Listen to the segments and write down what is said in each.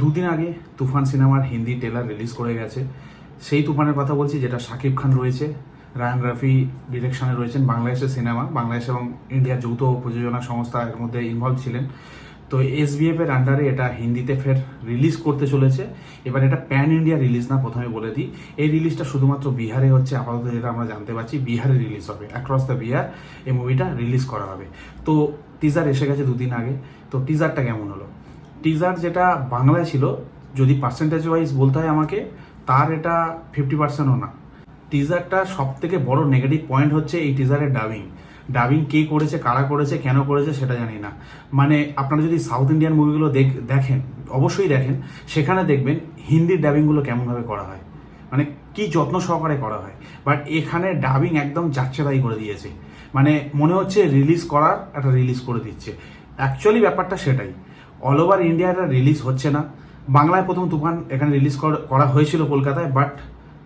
দুদিন আগে তুফান সিনেমার হিন্দি ট্রেলার রিলিজ করে গেছে। সেই তুফানের কথা বলছি, যেটা শাকিব খান রয়েছে, রায়ান রাফি ডিরেকশনে রয়েছেন বাংলাদেশের সিনেমা, বাংলাদেশ এবং ইন্ডিয়ার যৌথ প্রযোজনা সংস্থা এর মধ্যে ইনভলভ ছিলেন। তো এসবিএফ এর আন্ডারে এটা হিন্দিতে ফের রিলিজ করতে চলেছে। এবার এটা প্যান ইন্ডিয়া রিলিজ না, প্রথমে বলে দিই। এই রিলিজটা শুধুমাত্র বিহারে হচ্ছে, আপাতত যেটা আমরা জানতে পারছি, বিহারে রিলিজ হবে। অ্যাক্রস দ্য বিহার এই মুভিটা রিলিজ করা হবে। তো টিজার এসে গেছে দুদিন আগে। তো টিজারটা কেমন হলো? টিজার যেটা বাংলায় ছিল, যদি পার্সেন্টেজ ওয়াইজ বলতে হয় আমাকে, তার এটা ফিফটি পার্সেন্টও না। টিজারটা সব থেকে বড় নেগেটিভ পয়েন্ট হচ্ছে এই টিজারের ডাবিং ডাবিং কে করেছে, কারা করেছে, কেন করেছে, সেটা জানি না। মানে আপনারা যদি সাউথ ইন্ডিয়ান মুভিগুলো দেখ, দেখেন, অবশ্যই দেখেন, সেখানে দেখবেন হিন্দির ডাবিংগুলো কেমনভাবে করা হয়। মানে কি যত্ন সহকারে করা হয়। বাট এখানে ডাবিং একদম যাচ্ছেদাই করে দিয়েছে। মানে মনে হচ্ছে রিলিজ করার একটা রিলিজ করে দিচ্ছে। অ্যাকচুয়ালি ব্যাপারটা সেটাই। অল ওভার ইন্ডিয়া এটা রিলিজ হচ্ছে না। বাংলায় প্রথম তুফান এখানে রিলিজ করা হয়েছিল কলকাতায় বাট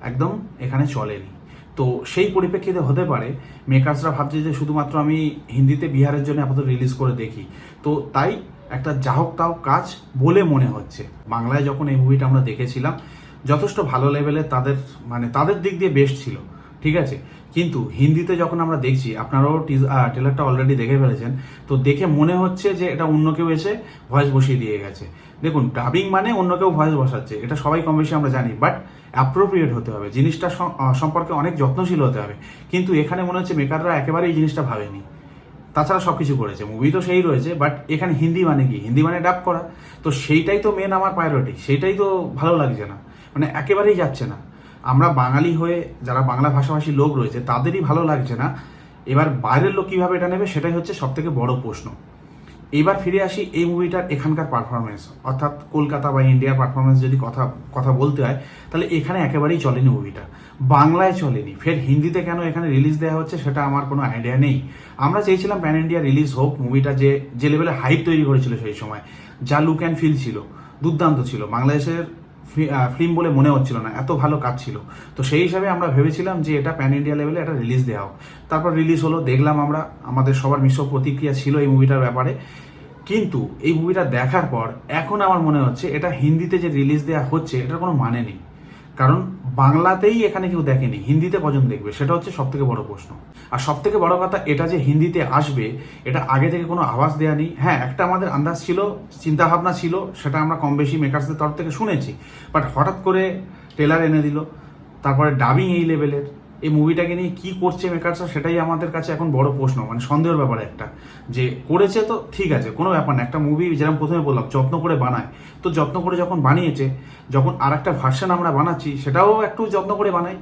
একদম এখানে চলেনি। তো সেই পরিপ্রেক্ষিতে হতে পারে মেকার্সরা ভাবছে যে শুধুমাত্র আমি হিন্দিতে বিহারের জন্য আপাতত রিলিজ করে দেখি। তো তাই একটা যাহক তাও কাজ বলে মনে হচ্ছে। বাংলায় যখন এই মুভিটা আমরা দেখেছিলাম, যথেষ্ট ভালো লেভেলে তাদের মানে তাদের দিক দিয়ে বেস্ট ছিল। ঠিক আছে? কিন্তু হিন্দিতে যখন আমরা দেখছি, আপনারাও ট্রেলারটা অলরেডি দেখে ফেলেছেন, তো দেখে মনে হচ্ছে যে এটা অন্য কেউ এসে ভয়েস বসিয়ে দিয়ে গেছে। দেখুন ডাবিং মানে অন্য কেউ ভয়েস বসাচ্ছে, এটা সবাই কম বেশি আমরা জানি বাট অ্যাপ্রোপ্রিয়েট হতে হবে। জিনিসটা সম্পর্কে অনেক যত্নশীল হতে হবে। কিন্তু এখানে মনে হচ্ছে মেকাররা একেবারেই এই জিনিসটা ভাবেনি। তাছাড়া সব কিছু করেছে মুভি তো সেই রয়েছে বাট এখানে হিন্দি মানে কি? হিন্দি মানে ডাব করা। তো সেইটাই তো মেন আমার প্রায়োরিটি সেইটাই তো ভালো লাগছে না। মানে একেবারেই যাচ্ছে না। আমরা বাঙালি হয়ে যারা বাংলা ভাষাভাষী লোক রয়েছে, তাদেরই ভালো লাগছে না। এবার বাইরের লোক কীভাবে এটা নেবে, সেটাই হচ্ছে সব থেকে বড় প্রশ্ন। এবার ফিরে আসি এই মুভিটার এখানকার পারফরমেন্স অর্থাৎ কলকাতা বা ইন্ডিয়ার পারফরমেন্স যদি কথা কথা বলতে হয়, তাহলে এখানে একেবারেই চলেনি মুভিটা। বাংলায় চলেনি। ফের হিন্দিতে কেন এখানে রিলিজ দেওয়া হচ্ছে, সেটা আমার কোনো আইডিয়া নেই। আমরা চেয়েছিলাম প্যান ইন্ডিয়া রিলিজ হোক, মুভিটা যে যে লেভেলে হাইপ তৈরি করেছিল সেই সময়। যা লুক অ্যান্ড ফিল ছিল, দুর্দান্ত ছিল। বাংলাদেশের ফিল্ম বলে মনে হচ্ছিল না, এত ভালো কাজ ছিল। তো সেই হিসাবে আমরা ভেবেছিলাম যে এটা প্যান ইন্ডিয়া লেভেলে একটা রিলিজ দেওয়া হোক। তারপর রিলিজ হলো, দেখলাম আমরা, আমাদের সবার মিশ্র প্রতিক্রিয়া ছিল এই মুভিটার ব্যাপারে। কিন্তু এই মুভিটা দেখার পর, এখন আমার মনে হচ্ছে এটা হিন্দিতে যে রিলিজ দেওয়া হচ্ছে, এটার কোনো মানে নেই। কারণ বাংলাতেই এখানে কেউ দেখেনি, হিন্দিতে কজন দেখবে, সেটা হচ্ছে সব থেকে বড় প্রশ্ন। আর সব থেকে বড় কথা এটা যে হিন্দিতে আসবে, এটা আগে থেকে কোনো আওয়াজ দেয়া নেই। হ্যাঁ একটা আমাদের আন্দাজ ছিল, চিন্তাভাবনা ছিল, সেটা আমরা কম বেশি মেকার্সদের তরফ থেকে শুনেছি, বাট হঠাৎ করে টেলার এনে দিল, তারপরে ডাবিং এই লেভেলের এই মুভিটাকে নিয়ে কি করছে মেকার্সরা সেটাই আমাদের কাছে এখন বড় প্রশ্ন মানে সন্দেহের ব্যাপার একটা। যে করেছে তো ঠিক আছে, কোনো ব্যাপার না। একটা মুভি যেরকম প্রথমে বললাম, যত্ন করে বানায়। তো যত্ন করে যখন বানিয়েছে, যখন আর একটা ভার্সন আমরা বানাচ্ছি, সেটাও একটু যত্ন করে বানাই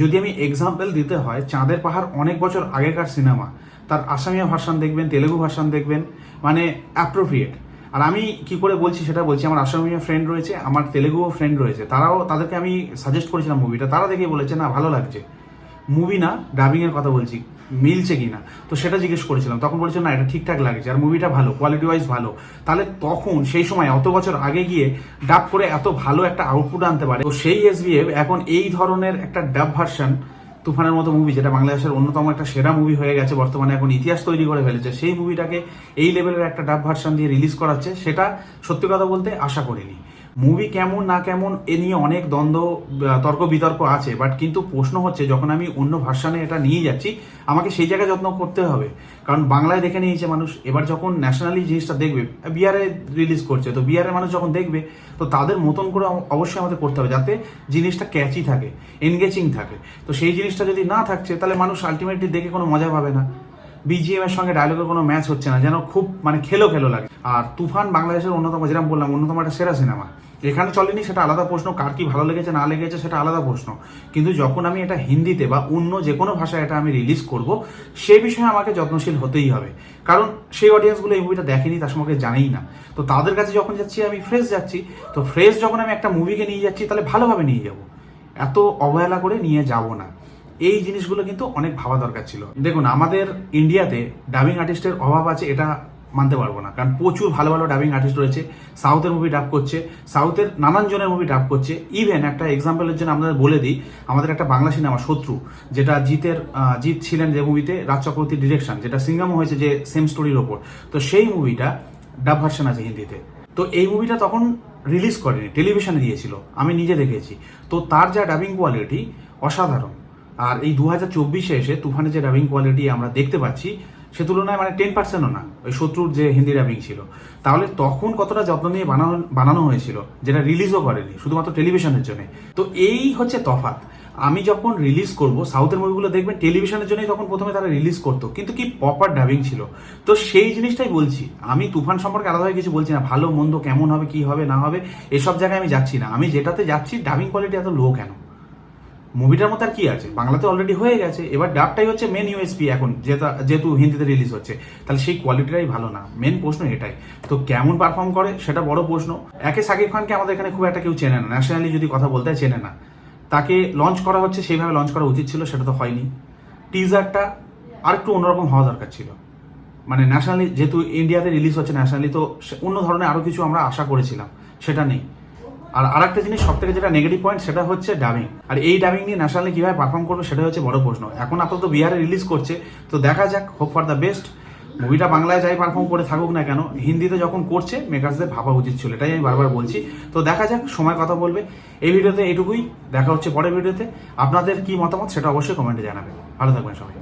যদি আমি এক্সাম্পল দিতে হয়, চাঁদের পাহাড় অনেক বছর আগেকার সিনেমা তার আসামিয়া ভার্সন দেখবেন, তেলেগু ভার্সন দেখবেন মানে অ্যাপ্রোপ্রিয়েট আর আমি কি করে বলছি সেটা বলছি, আমার আসামিয়া ফ্রেন্ড রয়েছে, আমার তেলেগুও ফ্রেন্ড রয়েছে, তারাও, তাদেরকে আমি সাজেস্ট করেছিলাম মুভিটা তারা দেখে বলেছে, না, ভালো লাগছে। মুভি না ডাবিংয়ের কথা বলছি, মিলছে কি না তো সেটা জিজ্ঞেস করেছিলাম, তখন বলেছে, না, এটা ঠিকঠাক লাগছে, আর মুভিটা ভালো কোয়ালিটি ওয়াইজ ভালো। তাহলে তখন, সেই সময় অত বছর আগে গিয়ে ডাব করে এত ভালো একটা আউটপুট আনতে পারে, তো সেই এসবিএফ এখন এই ধরনের একটা ডাব ভার্সন তুফানের মতো মুভি যেটা বাংলাদেশের অন্যতম একটা সেরা মুভি হয়ে গেছে, বর্তমানে এখন ইতিহাস তৈরি করে ফেলেছে, সেই মুভিটাকে এই লেভেলের একটা ডাব ভার্সন দিয়ে রিলিজ করাচ্ছে, সেটা সত্যি কথা বলতে আশা করিনি। মুভি কেমন, না কেমন, এ নিয়ে অনেক দ্বন্দ্ব তর্ক বিতর্ক আছে বাট কিন্তু প্রশ্ন হচ্ছে, যখন আমি অন্য ভার্সানে এটা নিয়ে যাচ্ছি, আমাকে সেই জায়গায় যত্ন করতে হবে। কারণ বাংলায় দেখে নিয়েছে মানুষ, এবার যখন ন্যাশনালি জিনিসটা দেখবে বিহারে রিলিজ করছে, তো বিহারের মানুষ যখন দেখবে, তো তাদের মতন করে অবশ্যই আমাদের করতে হবে, যাতে জিনিসটা ক্যাচি থাকে এনগেজিং থাকে। তো সেই জিনিসটা যদি না থাকছে, তাহলে মানুষ আলটিমেটলি দেখে কোনো মজা পাবে না। বিজিএম এর সঙ্গে ডায়লগের কোনো ম্যাচ হচ্ছে না, যেন খুব মানে খেলো খেলো লাগে। আর তুফান বাংলাদেশের অন্যতম যেরকম বললাম, অন্যতম একটা সেরা সিনেমা। এখানে চলেনি, সেটা আলাদা প্রশ্ন, কার কি ভালো লেগেছে, না লেগেছে, সেটা আলাদা প্রশ্ন। কিন্তু যখন আমি এটা হিন্দিতে বা অন্য যে কোনো ভাষায় এটা আমি রিলিজ করব, সে বিষয়ে আমাকে যত্নশীল হতেই হবে। কারণ সেই অডিয়েন্সগুলো এই মুভিটা দেখেনি, তার সম্পর্কে জানেই না। তো তাদের কাছে যখন যাচ্ছি, আমি ফ্রেশ যাচ্ছি, তো ফ্রেশ যখন আমি একটা মুভিকে নিয়ে যাচ্ছি, তাহলে ভালোভাবে নিয়ে যাব। এত অবহেলা করে নিয়ে যাব না। এই জিনিসগুলো কিন্তু অনেক ভাবা দরকার ছিল। দেখুন, আমাদের ইন্ডিয়াতে ডাবিং আর্টিস্টের অভাব আছে এটা মানতে পারব না। কারণ প্রচুর ভালো ভালো ডাবিং আর্টিস্ট রয়েছে। সাউথের মুভি ডাব করছে। সাউথের নানান জনের মুভি ডাব করছে। ইভেন একটা এক্সাম্পলের জন্য আপনাদের বলে দিই, আমাদের একটা বাংলা সিনেমা শত্রু, যেটা জিতের জিৎ ছিলেন যে মুভিতে রাজ চক্রবর্তীর ডিরেকশন যেটা সিঙ্গামো হয়েছে যে সেম স্টোরির ওপর। তো সেই মুভিটা ডাব ভার্সন আছে হিন্দিতে। তো এই মুভিটা তখন রিলিজ করেনি টেলিভিশনে দিয়েছিল। আমি নিজে দেখেছি। তো তার যা ডাবিং কোয়ালিটি অসাধারণ। আর এই দু হাজার চব্বিশে এসে তুফানে যে ডাবিং কোয়ালিটি আমরা দেখতে পাচ্ছি, সে তুলনায় মানে টেন পার্সেন্টও না, ওই শত্রুর যে হিন্দি ডাবিং ছিল। তাহলে তখন কতটা যত্ন নিয়ে বানানো বানানো হয়েছিল, যেটা রিলিজও করেনি, শুধুমাত্র টেলিভিশনের জন্য। তো এই হচ্ছে তফাৎ। আমি যখন রিলিজ করব সাউথের মুভিগুলো দেখবেন টেলিভিশনের জন্যই তখন প্রথমে তারা রিলিজ করতো, কিন্তু কি প্রপার ডাবিং ছিল। তো সেই জিনিসটাই বলছি, আমি তুফান সম্পর্কে আলাদাভাবে কিছু বলছি না, ভালো, মন্দ, কেমন হবে, কি হবে, না হবে, এসব জায়গায় আমি যাচ্ছি না। আমি যেটাতে যাচ্ছি ডাবিং কোয়ালিটি এত লো কেন? মুভিটার মতো আর কি আছে? বাংলাতে অলরেডি হয়ে গেছে। এবার ডাবটাই হচ্ছে মেন ইউএসপি এখন যেহেতু হিন্দিতে রিলিজ হচ্ছে। তাহলে সেই কোয়ালিটিটাই ভালো না। মেন প্রশ্ন এটাই। তো কেমন পারফর্ম করে, সেটা বড় প্রশ্ন। একে সাকিব খানকে আমাদের এখানে খুব একটা কেউ চেনে না। ন্যাশনালি যদি কথা বলতে হয়, চেনে না। তাকে লঞ্চ করা হচ্ছে, সেইভাবে লঞ্চ করা উচিত ছিল, সেটা তো হয়নি। টিজারটা আর একটু অন্যরকম হওয়া দরকার ছিল। মানে ন্যাশনালি যেহেতু ইন্ডিয়াতে রিলিজ হচ্ছে ন্যাশনালি তো অন্য ধরনের আরও কিছু আমরা আশা করেছিলাম। সেটা নেই। আর আরেকটা জিনিস সব থেকে যেটা নেগেটিভ পয়েন্ট সেটা হচ্ছে ডাবিং আর এই ডাবিং নিয়ে ন্যাশনালি কীভাবে পারফর্ম করবে সেটা হচ্ছে বড় প্রশ্ন। এখন আপাতত বিহারে রিলিজ করছে, তো দেখা যাক হোপ ফর দ্য বেস্ট মুভিটা বাংলায় যাই পারফর্ম করে থাকুক না কেন, হিন্দিতে যখন করছে মেকার্সদের ভাবা উচিত ছিল, এটাই আমি বারবার বলছি। তো দেখা যাক, সময় কথা বলবে। এই ভিডিওতে এইটুকুই দেখা হচ্ছে পরের ভিডিওতে। আপনাদের কি মতামত সেটা অবশ্যই কমেন্টে জানাবেন। ভালো থাকবেন সবাই।